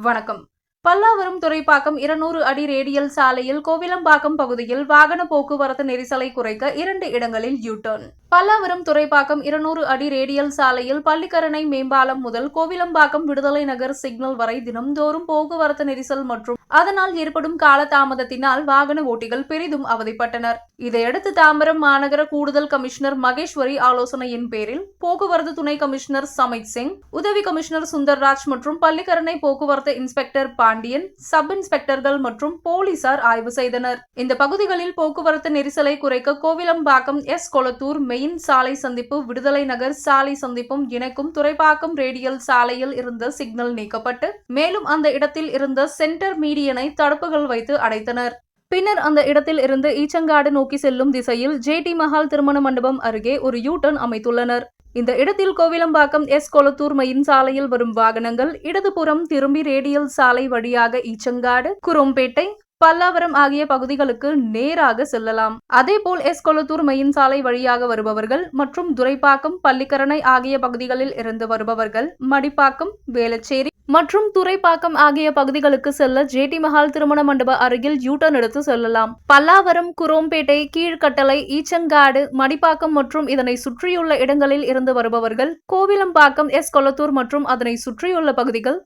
வணக்கம். பல்லாவரம் துறைப்பாக்கம் இருநூறு அடி ரேடியல் சாலையில் கோவிலம்பாக்கம் பகுதியில் வாகன போக்குவரத்து நெரிசலை குறைக்க இரண்டு இடங்களில் யூ டர்ன் பல்லாவரம் துறைப்பாக்கம் இருநூறு அடி ரேடியல் சாலையில் பள்ளிக்கரணை மேம்பாலம் முதல் கோவிலம்பாக்கம் விடுதலை நகர் சிக்னல் வரை தினம்தோறும் போக்குவரத்து நெரிசல் மற்றும் அதனால் ஏற்படும் காலதாமதத்தினால் வாகன ஓட்டிகள் பெரிதும் அவதிப்பட்டனர். இதையடுத்து தாம்பரம் மாநகர கூடுதல் கமிஷனர் மகேஸ்வரி ஆலோசனையின் பேரில் போக்குவரத்து துணை கமிஷனர் சமித் சிங் உதவி கமிஷனர் சுந்தர்ராஜ் மற்றும் பள்ளிக்கரணை போக்குவரத்து இன்ஸ்பெக்டர் பாண்டியன் சப் இன்ஸ்பெக்டர்கள் மற்றும் போலீசார் ஆய்வு செய்தனர். இந்த பகுதிகளில் போக்குவரத்து நெரிசலை குறைக்க கோவிலம்பாக்கம் எஸ் கொளத்தூர் மெயின் சாலை சந்திப்பு விடுதலை நகர் சாலை சந்திப்பும் இணைக்கும் துறைப்பாக்கம் ரேடியல் சாலையில் இருந்த சிக்னல் நீக்கப்பட்டு மேலும் அந்த இடத்தில் இருந்த சென்டர் மீடியனை தடுப்புகள் வைத்து அடைத்தனர். பின்னர் அந்த இடத்தில் இருந்து ஈச்சங்காடு நோக்கி செல்லும் திசையில் ஜேடி மஹால் திருமண மண்டபம் அருகே ஒரு யூ அமைத்துள்ளனர். இந்த இடத்தில் கோவிலம்பாக்கம் எஸ் கொளத்தூர் மெயின் சாலையில் வரும் வாகனங்கள் இடதுபுறம் திரும்பி ரேடியல் சாலை வழியாக ஈச்சங்காடு குரோம்பேட்டை பல்லாவரம் ஆகிய பகுதிகளுக்கு நேராக செல்லலாம். அதேபோல் எஸ் கொளத்தூர் மையின் சாலை வழியாக வருபவர்கள் மற்றும் துரைப்பாக்கம் பள்ளிக்கரணை ஆகிய பகுதிகளில் இருந்து வருபவர்கள் மடிப்பாக்கம் வேலச்சேரி மற்றும் துறைப்பாக்கம் ஆகிய பகுதிகளுக்கு செல்ல ஜேடி மஹால் திருமண மண்டப அருகில் யூட்டர்ன் எடுத்து செல்லலாம். பல்லாவரம் குரோம்பேட்டை கீழ்கட்டளை ஈச்சங்காடு மடிப்பாக்கம் மற்றும் இதனை சுற்றியுள்ள இடங்களில் இருந்து வருபவர்கள் கோவிலம்பாக்கம் எஸ். கொளத்தூர் மற்றும் அதனை சுற்றியுள்ள பகுதிகள்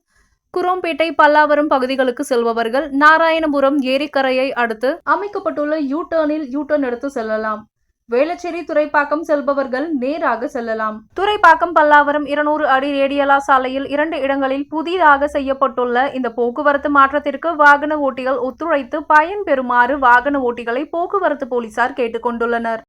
குரோம்பேட்டை பல்லாவரம் பகுதிகளுக்கு செல்பவர்கள் நாராயணபுரம் ஏரிக்கரையை அடுத்து அமைக்கப்பட்டுள்ள யூ டர்னில் யூ டர்ன் எடுத்து செல்லலாம். வேளச்சேரி துறைப்பாக்கம் செல்பவர்கள் நேராக செல்லலாம். துறைப்பாக்கம் பல்லாவரம் இருநூறு அடி ரேடியலா சாலையில் இரண்டு இடங்களில் புதிதாக செய்யப்பட்டுள்ள இந்த போக்குவரத்து மாற்றத்திற்கு வாகன ஓட்டிகள் ஒத்துழைத்து பயன்பெறுமாறு வாகன ஓட்டிகளை போக்குவரத்து போலீசார் கேட்டுக்கொண்டுள்ளனர்.